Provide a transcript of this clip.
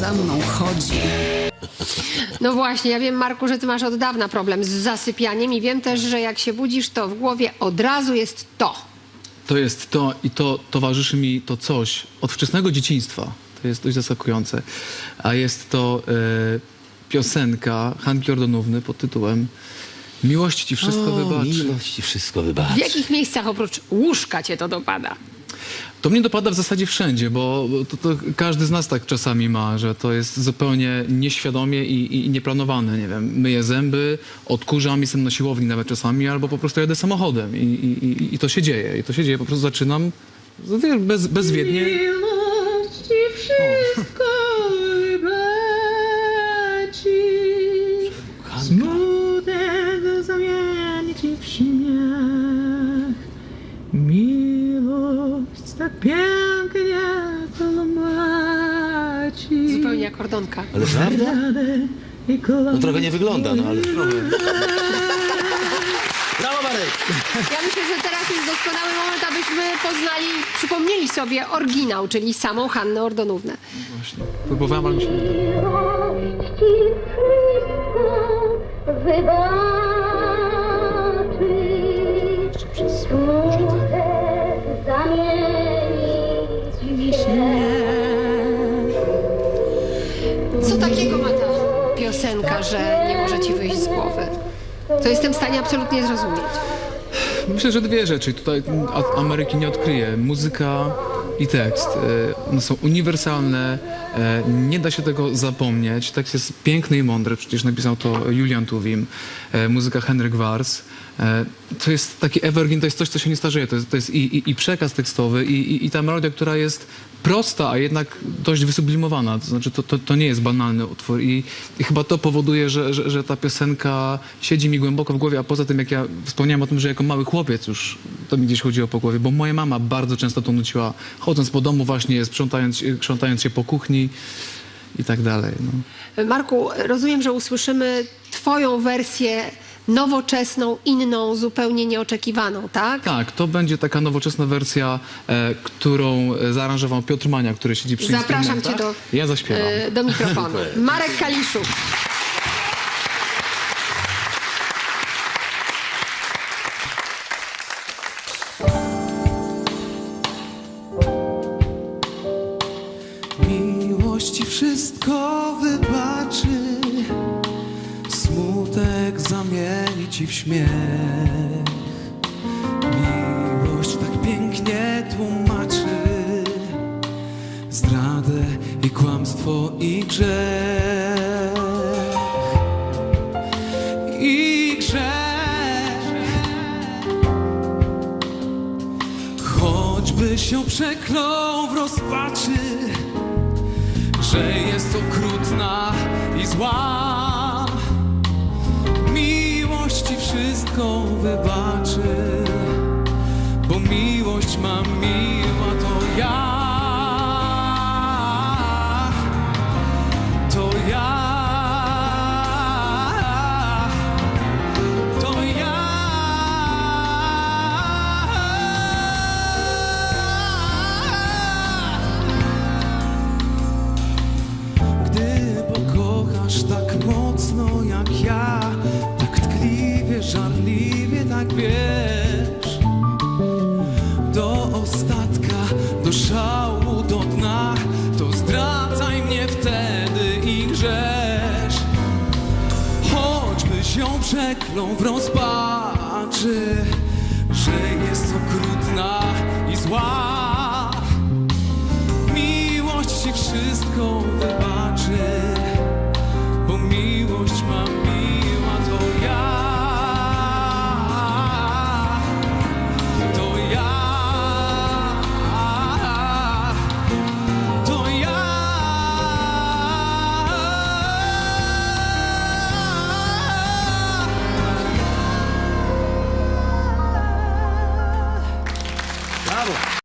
za mną chodzi. No właśnie, ja wiem, Marku, że ty masz od dawna problem z zasypianiem i wiem też, że jak się budzisz, to w głowie od razu jest to. To jest to i to towarzyszy mi to coś od wczesnego dzieciństwa. To jest dość zaskakujące. A jest to e, piosenka Hanki Ordonówny pod tytułem Miłość ci wszystko wybaczy. Miłość ci wszystko wybaczy. W jakich miejscach oprócz łóżka cię to dopada? To mnie dopada w zasadzie wszędzie, bo to, to każdy z nas tak czasami ma, że to jest zupełnie nieświadomie i, i, nieplanowane. Nie wiem, myję zęby, odkurzam, jestem na siłowni nawet czasami, albo po prostu jadę samochodem i, i, i, to się dzieje. I to się dzieje, po prostu zaczynam wiesz, bez, bezwiednie. Miłość ci wszystko. Smutek zamieni ci w Pięknie tłumaczy. Zupełnie jak ordonka. Ale prawda? No trochę nie wygląda, no ale trochę. Brawo Marek! Ja myślę, że teraz jest doskonały moment, abyśmy poznali, przypomnieli sobie oryginał, czyli samą Hannę Ordonownę. Właśnie. Próbowałem, ale mi się nie udało. Piosenka, że nie może ci wyjść z głowy? To jestem w stanie absolutnie zrozumieć. Myślę, że dwie rzeczy. Tutaj Ameryki nie odkryje. Muzyka i tekst. E, One są uniwersalne, e, nie da się tego zapomnieć. Tekst jest piękny i mądry, przecież napisał to Julian Tuwim. E, Muzyka Henryk Wars. To jest taki evergreen, to jest coś, co się nie starzeje. To jest, to jest i, i, i przekaz tekstowy, i, i, i ta melodia, która jest prosta, a jednak dość wysublimowana. To znaczy, to, to, to nie jest banalny utwór i, i chyba to powoduje, że, że, że ta piosenka siedzi mi głęboko w głowie, a poza tym, jak ja wspomniałem o tym, że jako mały chłopiec już to mi gdzieś chodziło po głowie, bo moja mama bardzo często to nuciła, chodząc po domu właśnie, sprzątając, sprzątając się po kuchni i tak dalej. No. Marku, rozumiem, że usłyszymy twoją wersję nowoczesną, inną, zupełnie nieoczekiwaną, tak? Tak, to będzie taka nowoczesna wersja, e, którą e, zaaranżował Piotr Mania, który siedzi przy Zapraszam cię do, Ja zaśpiewam. e, do mikrofonu. Marek Kaliszuk. Wszystko wybaczy, smutek zamieni ci w śmiech. Miłość tak pięknie tłumaczy zdradę i kłamstwo i grzech. I grzech. Choćby się przeklął w rozpaczy że jest okrutna i zła. Miłość ci wszystko wybaczy, bo miłość ma tak mocno jak ja, tak tkliwie, żarliwie, tak wiesz, do ostatka, do szału, do dna, to zdradzaj mnie wtedy i grzesz. Choćby się przeklął w rozpaczy, że jest okrutna i zła. Miłość ci wszystko